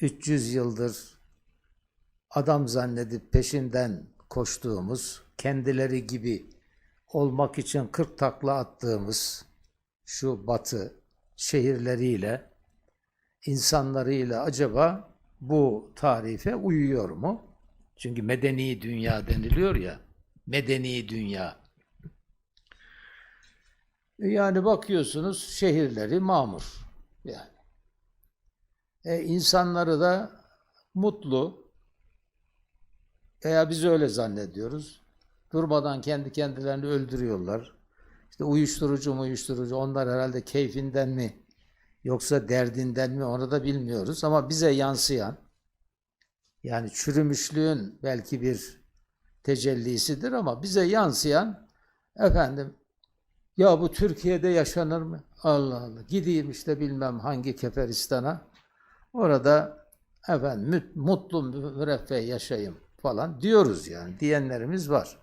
300 yıldır adam zannedip peşinden koştuğumuz, kendileri gibi olmak için 40 takla attığımız şu batı şehirleriyle, insanlarıyla acaba bu tarife uyuyor mu? Çünkü medeni dünya deniliyor ya, medeni dünya. Yani bakıyorsunuz şehirleri mamur. Yani. E, insanları da mutlu veya biz öyle zannediyoruz. Durmadan kendi kendilerini öldürüyorlar. İşte uyuşturucu mu uyuşturucu onlar herhalde keyfinden mi yoksa derdinden mi onu da bilmiyoruz ama bize yansıyan yani çürümüşlüğün belki bir tecellisidir ama bize yansıyan efendim ya bu Türkiye'de yaşanır mı? Allah Allah. Gideyim işte bilmem hangi Keferistan'a. Orada efendim mutlu müreffeh yaşayayım falan diyoruz yani. Diyenlerimiz var.